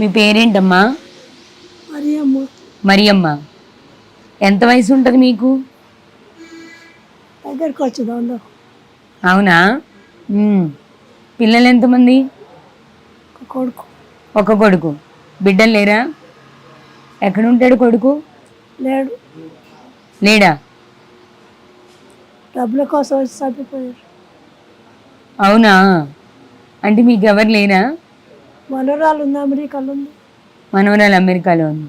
మీ పేరేంటమ్మా? మరి అమ్మ మరియమ్మ. ఎంత వయసు ఉంటుంది మీకు? దగ్గరికి వచ్చింది అవునా. పిల్లలు ఎంతమంది? ఒక కొడుకు. ఒక కొడుకు. బిడ్డలు లేరా? ఎక్కడ ఉంటాడు కొడుకు? లేడు. లేడా? డబ్బుల కోసం వచ్చి చనిపోయారు అవునా? అంటే మీకు ఎవరు లేరా? మనోరాలు ఉంది అమెరికాలో ఉంది. మనవరాలు అమెరికాలో ఉంది.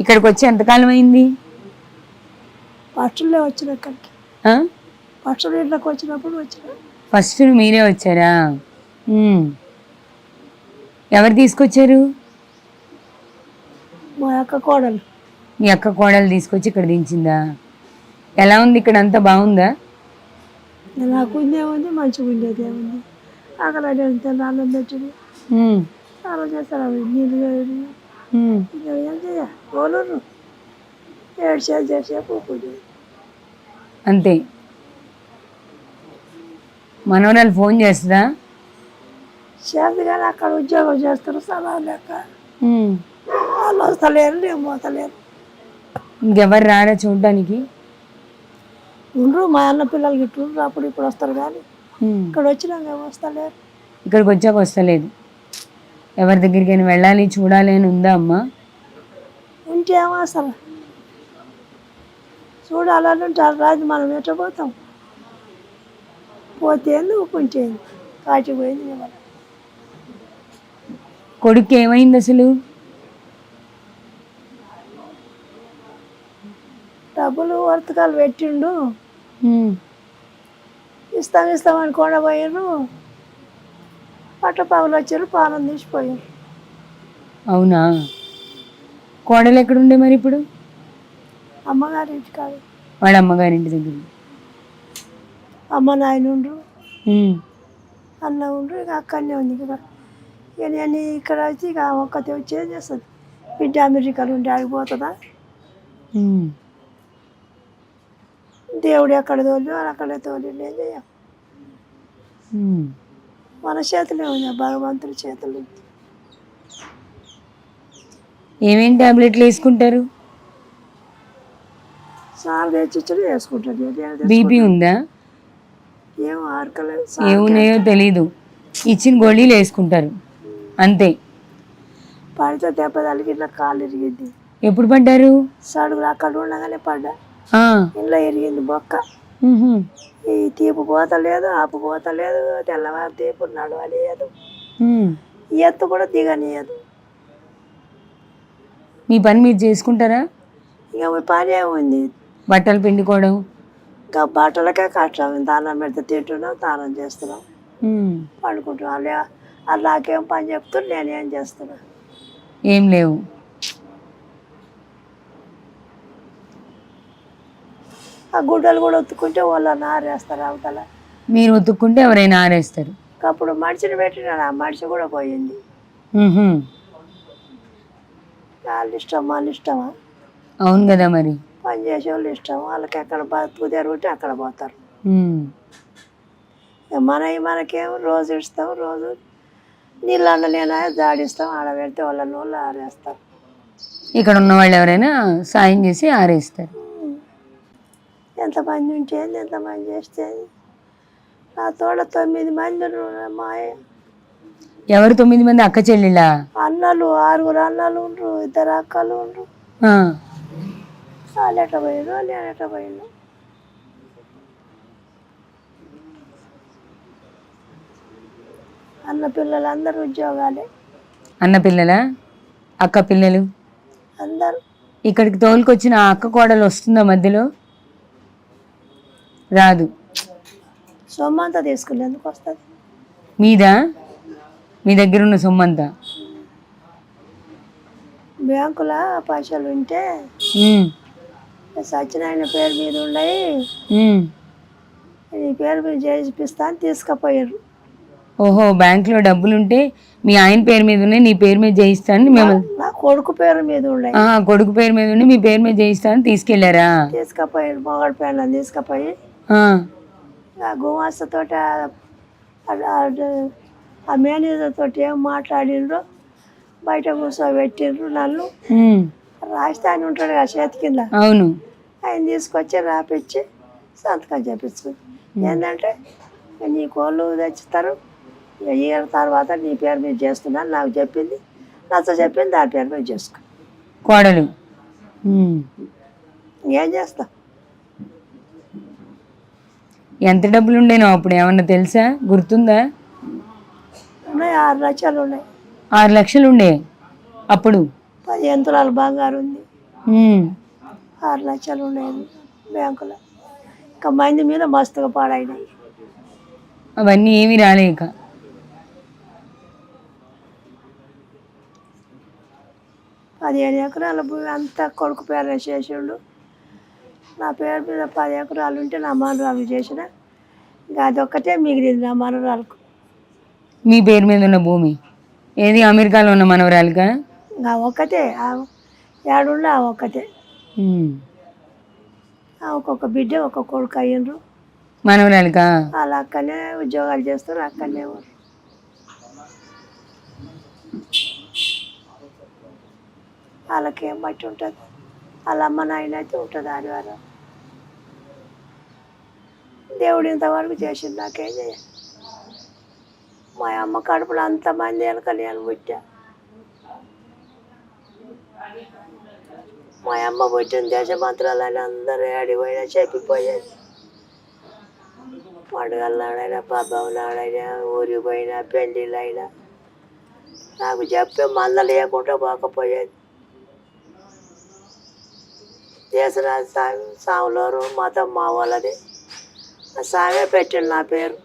ఇక్కడికి వచ్చి ఎంతకాలం అయింది? ఫస్ట్లో వచ్చిన ఇక్కడికి? ఫస్ట్ ఇంట్లోకి వచ్చినప్పుడు వచ్చిన. ఫస్ట్ మీరే వచ్చారా. ఎవరు తీసుకొచ్చారు? మా యొక్క కోడలు. మీ అక్క కోడలు తీసుకొచ్చి ఇక్కడ దించిందా? ఎలా ఉంది? ఇక్కడ అంతా బాగుందా? నాకు ఉందేముంది మంచిగా ఉండేది ఏముంది అక్కడ నాన్న పెట్టింది. స్నానం చేస్తారు అవి నీళ్ళు. ఇక ఏం చేయ ఓలరు ఏడు సేపు చేసేపు పూజ అంతే మనవరాలు ఫోన్ చేస్తుందా చేతి కానీ అక్కడ ఉద్యోగం చేస్తారు స్థలం లెక్క. వాళ్ళు వస్తలేరు నేను పోతలేరు ఇంకెవరు రారా చూడడానికి ఉండ్రు మా అన్న పిల్లలు గిట్టుండ్రు అప్పుడు ఇప్పుడు వస్తారు కానీ. ఇక్కడ వచ్చినాక వస్తలేరు ఇక్కడికి వచ్చాక వస్తలేదు ఎవరి దగ్గరికైనా వెళ్ళాలి చూడాలి అని ఉందా అమ్మా? ఏమో అసలు చూడాలని ఉంటారు రాజు మనం ఎట్ట పోతాం? పోతే ఎందుకు కొంటే కాటి పోయింది. కొడుకు ఏమైంది అసలు? డబ్బులు వర్తకాలు పెట్టిండు. ఇస్తాం ఇస్తామని కొండ పోయారు పట్టపావులు వచ్చారు పానం తీసిపోయారు. అవునా? కోడలు ఎక్కడుండే మరి ఇప్పుడు? అమ్మగారి ఇంటి కాదు వాళ్ళ అమ్మగారింటి దగ్గర. అమ్మ నాయన ఉండ్రు. ఉమ్. అన్న ఉండ్రు ఇక అక్కడనే ఉంది ఇక ఇక నేను ఇక్కడ వచ్చి ఇక ఒక్కతే వచ్చి ఏం చేస్తుంది. బిడ్డ అమెరికాలో ఉంటే ఆగిపోతుందా ఉమ్. దేవుడు ఎక్కడ తోలి అక్కడే తోలి ఏం చేయం ఉమ్. మన చేతిలో ఉంది భగవంతుడి చేతులు. ఉంది. ఏమేం టాబ్లెట్లు వేసుకుంటారు? సార్ ఏం చేయాలి? బీపీ ఉందా? ఏం ఆరకలేదు ఏమున్నాయో తెలీదు. ఇచ్చిన గోళీలు వేసుకుంటారు. అంతే. పడితే దెబ్బ తలిగి ఇట్లా కాలు ఇరిగింది ఎప్పుడు పడ్డారు? సడుగులు అక్కడ ఉండగానే పడ్డా. ఇంట్లో ఇరిగింది బొక్క. ఈ తీపు పోతలేదు ఆపు పోతలేదు తెల్లవారు తీపు నడవలేదు. ఎత్తు కూడా దిగనియదు. మీ పని మీరు చేసుకుంటారా? ఇక పని ఏముంది? బట్టలు పిండుకోవడం? ఇంకా బట్టలకే కష్టం. దానం పెడితే తింటున్నాం దానం చేస్తున్నాం. పండుకుంటున్నాం. అలా అలాకేం పని చెప్తున్నా నేనేం చేస్తున్నా. ఏం లేవు. ఆ గుడ్డలు కూడా ఒత్తుకుంటే వాళ్ళని ఆరేస్తారు అవతల. మీరు ఉతుక్కుంటే ఎవరైనా ఆరేస్తారు. అప్పుడు మనిషిని పెట్టినాడు ఆ మనిషి కూడా పోయింది. ఉహు. వాళ్ళ ఇష్టం మన ఇష్టమా? అవును కదా మరి. పని చేసే వాళ్ళు ఇష్టం వాళ్ళకి ఎక్కడ బతుకు తెరుగుంటే అక్కడ పోతారు. ఇక మనవి మనకేమో రోజు ఇస్తాం రోజు నీళ్ళు అండలేనా జాడిస్తాం ఆడ పెడితే వాళ్ళ నూళ్ళు ఆరేస్తాం ఇక్కడ ఉన్న వాళ్ళు ఎవరైనా సాయం చేసి ఆరేస్తారు. ఎంతమంది ఉంటే ఏంది, ఎంతమంది చేస్తే. నా తోడ తొమ్మిది మంది మాయ ఎవరు తొమ్మిది మంది అక్క చెల్లెళ్ళా? అన్నలు ఆరుగురు అన్నలు ఉండ్రు ఇద్దరు అక్కలు ఉండ్రు. వాళ్ళు ఎట్ట పోయినరు నేను ఎట్ట పోయినా అన్న పిల్లలు అందరు ఉద్యోగాలే. అన్న పిల్లలా? అక్క పిల్లలు? అందరు. ఇక్కడికి తోలుకొచ్చిన అక్క కోడలు వస్తుందా మధ్యలో? రాదు. సొమ్మంతా తీసుకుని ఎందుకు వస్తుంది? మీదా? మీ దగ్గర ఉన్న సొమ్మంతా బ్యాంకులో పైసలు ఉంటే ఉమ్. సత్యనారాయణ పేరు మీద ఉన్నాయి. ఉమ్. నీ పేరు మీద చేసిపిస్తా అని తీసుకుపోయారు. ఓహో బ్యాంక్లో డబ్బులుంటే మీ ఆయన పేరు మీద ఉన్నాయి నీ పేరు మీద చేయిస్తానని మిమ్మల్ని నా కొడుకు పేరు మీద ఉన్నాయి. ఆ, కొడుకు పేరు మీద ఉండి మీ పేరు మీద చేయిస్తానని తీసుకెళ్ళారా? తీసుకుపోయారు మొగడు పేర్లను తీసుకుపోయి ఆ. ఆ గుమాస్తతో ఆ మేనేజర్ తోటి ఏం మాట్లాడిండ్రో బయట కూర్చోబెట్టిండ్రు నన్ను. ఆయన ఉంటాడు కదా చేతి కింద. అవును. ఆయన తీసుకొచ్చి రాపిచ్చి సంతకం చేపించుకుంది ఏంటంటే నీ కోళ్ళు తెచ్చుతారు ఇయర్ తర్వాత నీ పేరు మీద చేస్తున్నాను నాకు చెప్పింది నచ్చ చెప్పింది దాని పేరు మీద చేసుకో కోడలు. ఉమ్. ఇంకేం చేస్తాం ఎంత డబ్బులు ఉండేనో అప్పుడు ఏమన్నా తెలుసా? గుర్తుందా? ఉన్నాయి ఆరు లక్షలు ఉన్నాయి ఆరు లక్షలు ఉండే అప్పుడు? పదిహేను తులాలు బంగారు ఉంది ఉమ్, ఆరు లక్షలు ఉన్నాయి బ్యాంకులో. ఇంకా మంది మీద మస్తుగా పాడైనాయి. అవన్నీ ఏమీ రాలేక పదిహేను ఎకరాల భూమి అంతా కొడుకు పేరు చేసిండు. నా పేరు మీద పది ఎకరాలు ఉంటే నా మనరాలు చేసిన. ఇంకా అదొక్కటే మిగిలింది నా మనరాలకు మీ పేరు మీద ఉన్న భూమి? ఏది? అమెరికాలో ఉన్న మనవరాలుగా ఇంకా ఒక్కటే. ఆ- ఏడుండే ఆ ఒక్కటే. ఒక్కొక్క బిడ్డ ఒక్కొక్క కొడుకు అయ్యిండ్రు. మనవరాలుగా వాళ్ళు అక్కడనే ఉద్యోగాలు చేస్తారు అక్కడనే ఉన్నారు. వాళ్ళకి బట్టి ఉంటుంది? వాళ్ళ అమ్మ నాయన అయితే ఉంటుంది ఆదివారం. దేవుడు ఇంతవరకు చేసింది నాకేం చేయ మా అమ్మ కడుపులో అంతమంది వెనక నేను పుట్టా. మా అమ్మ పుట్టిన దేశమంత్రాలని అందరూ ఏడిపోయినా చెప్పిపోయేది. పండుగల నాడైనా ఊరికి పోయినా పెళ్ళిళ్ళైనా నాకు చెప్పే మంద లేకుండా పోకపోయేది. చేసిన సామి సాములోరు మతం మా వాళ్ళది. ఆ సామే నా పేరు.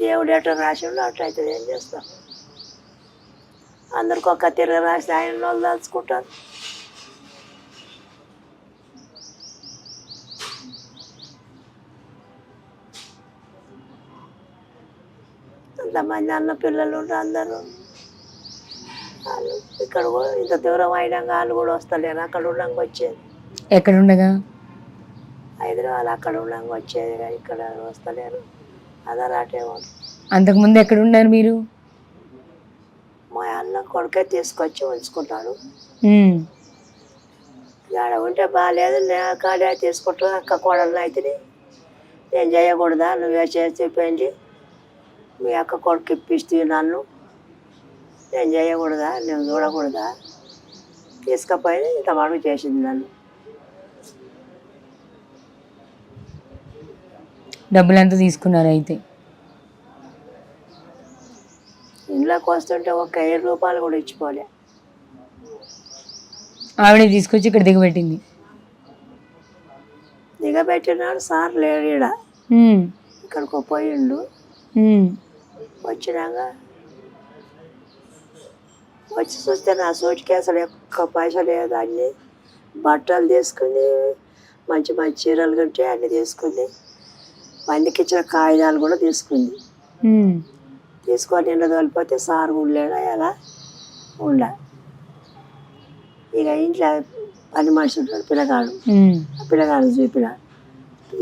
దేవుడు ఎట్లా రాసిండో అట్లయితే ఏం చేస్తాం? అందరికి ఒక్క తిరగ రాసి ఆయన వాళ్ళు దాచుకుంటారు అంతమంది అన్న పిల్లలు ఉంటారు అందరూ. వాళ్ళు ఇక్కడ కూడా ఇంత దూరం అయినాక వాళ్ళు కూడా వస్తలేరు. అక్కడ ఉండడానికి వచ్చేది. ఎక్కడుండగా హైదరాబాద్ అక్కడ ఉండడానికి వచ్చేది కానీ ఇక్కడ వస్తలేరు. అదర్ అటేమో అంతకుముందు ఎక్కడున్నారు మీరు? మా అన్న కొడుకే తీసుకొచ్చి ఉంచుకుంటాడు. ఆడ ఉంటే బాగాలేదు నేను కాడే తీసుకుంటాను అక్క కోడలు అయితే నేను చేయకూడదా? నువ్వే చేసి పెంచి మీ అక్క కొడుకు ఇప్పిస్తే నన్ను. నేను చేయకూడదా నేను చూడకూడదా? తీసుకపోయి ఇంత మడుగు చేసింది నన్ను. డబ్బులంతా తీసుకున్నారు అయితే. ఇంట్లోకి వస్తుంటే ఒక ఏడు రూపాయలు కూడా ఇచ్చిపోలే. ఆవిడే తీసుకొచ్చి ఇక్కడ దిగబెట్టింది. దిగబెట్టినాడు సార్ లేడు ఇక్కడికి పోయిండు. వచ్చినాక వచ్చి చూస్తే నా సూట్ కేసులు ఎక్కువ పైసలు లేదు. అన్ని బట్టలు తీసుకుంది మంచి మంచి చీరలు కంటే అన్ని తీసుకుంది మందికి ఇచ్చిన కాగితాలు కూడా తీసుకుంది. తీసుకొని నిన్న తోలిపోతే సార్ ఉండలేడా ఎలా? ఉండ. ఇక ఇంట్లో పని మనిషి ఉంటాడు పిల్లగాడు. పిల్లగాడు చూపిన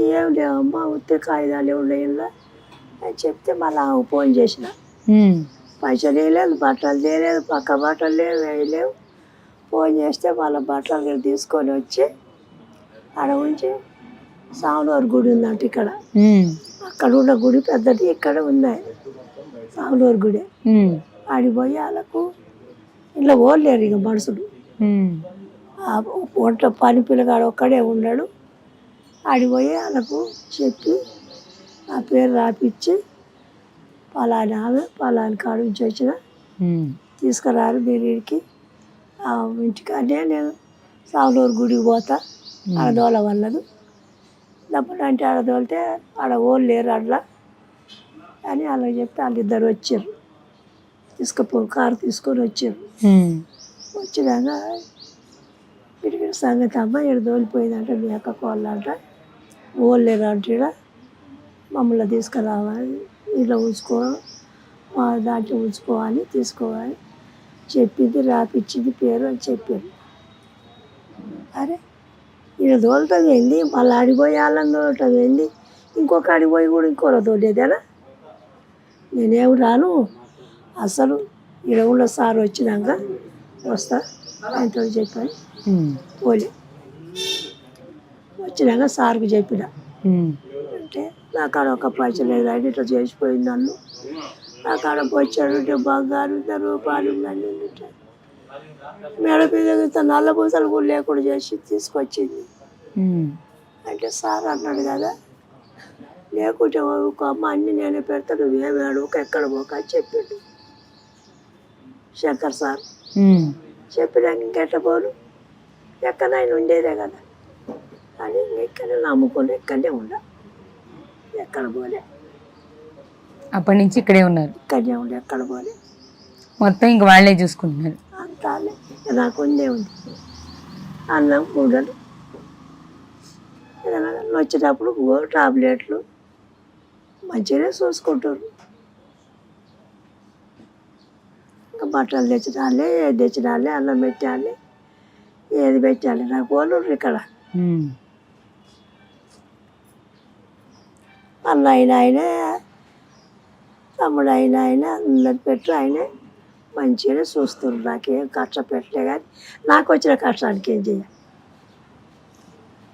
ఏం లేవమ్మా ఉత్తే కాగితాలు ఉన్నాయి ఇంట్లో అని చెప్తే మళ్ళీ ఫోన్ చేసిన. పైసలు వేయలేదు బట్టలు తేలేదు పక్క బట్టలు లేవు వేయలేవు ఫోన్ చేస్తే మళ్ళీ బట్టలు తీసుకొని వచ్చి ఆడ ఉంచి సాములవారి గుడి ఉందంట ఇక్కడ. అక్కడ ఉన్న గుడి పెద్దది ఇక్కడ ఉంది. సాములవారి గుడి. ఆడిపోయి వాళ్ళకు ఇంట్లో ఓడలేరు ఇక మనుషులు. వంట పని పిల్లగాడు ఒక్కడే ఉన్నాడు. ఆడిపోయి వాళ్ళకు చెప్పి ఆ పేరు రాపిచ్చి పలాని ఆమె పలాని కాడు నుంచి వచ్చిన తీసుకురారు మీరు ఇంటికి అంటే నేను సాగులూరు గుడికి పోతా. ఆడ దోల వల్లదు. డబ్బులు అంటే ఆడ దోలితే ఆడ ఓళ్ళు లేరు అట్లా అని అలా చెప్పి వాళ్ళిద్దరు వచ్చారు. తీసుకుపో కారు తీసుకొని వచ్చారు. వచ్చినాక వీడికి సంగతి అమ్మ ఇక్కడ దోలిపోయిందంట మీ అక్క కోళ్ళంట. ఓళ్ళు లేరు అంటే మమ్మల్ని తీసుకురావాలి. ఇలా ఉంచుకో మా దాంట్లో ఉంచుకోవాలి తీసుకోవాలి. చెప్పింది రాపిచ్చింది పేరు అని చెప్పారు. అరే ఈయన తోలుతుంది ఏంది? మళ్ళీ ఆడిపోయి వాళ్ళని తోలటం ఏంది? ఇంకొక కాడికి పోయి కూడా ఇంకోలో తోలేదేనా? నేనేం రాను? అసలు ఉన్న సార్ వచ్చినాక వస్తా ఆయనతో చెప్పాను పోలే. వచ్చినాక సార్కి చెప్పిన. నా కాడ ఒక పైసలు లేదు. ఆయన ఇట్లా చేసిపోయింది నన్ను. నా కాడ వచ్చాడు ఉంటే బంగారు రూపాయలు ఉంటే. మేడ మీద నల్ల పూసలు కూడా లేకుండా చేసి తీసుకొచ్చింది. అంటే సార్ అన్నాడు కదా లేకుంటే ఒక అమ్మ అన్ని నేనే పెడతాను నువ్వేమి అడుగుక ఎక్కడ పోక అని చెప్పిండు. శంకర్ సార్. చెప్పినాక ఇంకెట్ట పోను? ఎక్కడ ఆయన ఉండేదే కదా. అని ఇక్కడే నమ్ముకుని ఇక్కడనే ఉండ. ఎక్కడ పోలే. అప్పటి నుంచి ఇక్కడే ఉన్నారు. ఇక్కడనే ఉండే ఎక్కడ పోలే. మొత్తం ఇంక వాళ్ళే చూసుకుంటున్నారు. అంతాలే. నాకు ఉందే ఉంది. అన్నం కూడలు ఏదైనా వచ్చేటప్పుడు టాబ్లెట్లు. మంచిగానే చూసుకుంటారు. ఇంకా బట్టలు తెచ్చినాలే ఏది తెచ్చినాలే అన్నం పెట్టాలి ఏది పెట్టాలి. నాకు వాళ్ళు ఇక్కడ. ఉమ్. అన్న అయిన ఆయనే తమ్ముడు అయిన ఆయన అందరు పెట్టు ఆయనే మంచిగానే చూస్తున్నారు. నాకేం కష్టం పెట్టలే కానీ నాకు వచ్చిన కష్టానికి ఏం చేయాలి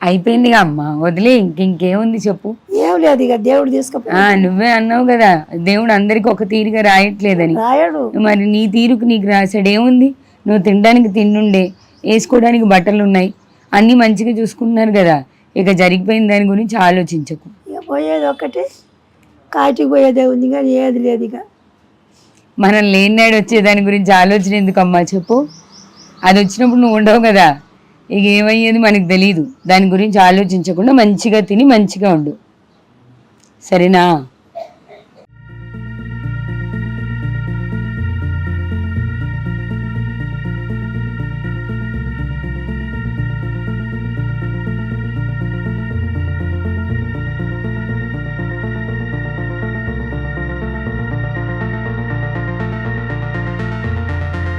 అయిపోయిందిగా అమ్మ. వదిలే ఇంక ఇంకేముంది చెప్పు. ఏం లేదు ఇక దేవుడు తీసుకుపో. నువ్వే అన్నావు కదా. దేవుడు అందరికి ఒక తీరుగా రాయట్లేదని. రాయడు. మరి నీ తీరుకు నీకు రాసాడు ఏముంది? నువ్వు తినడానికి తిండుండే వేసుకోవడానికి బట్టలు ఉన్నాయి అన్నీ మంచిగా చూసుకుంటున్నారు కదా. ఇక జరిగిపోయిన దాని గురించి ఆలోచించకు. పోయేది ఒకటి. కాటికి పోయేదే ఉంది కానీ ఏది లేదు ఇక. మనం లేనినాడు వచ్చే దాని గురించి ఆలోచన ఎందుకమ్మా చెప్పు? అది వచ్చినప్పుడు నువ్వు ఉండవు కదా. ఇక ఏమయ్యేది మనకు తెలియదు దాని గురించి ఆలోచించకుండా మంచిగా తిని మంచిగా ఉండు. సరేనా?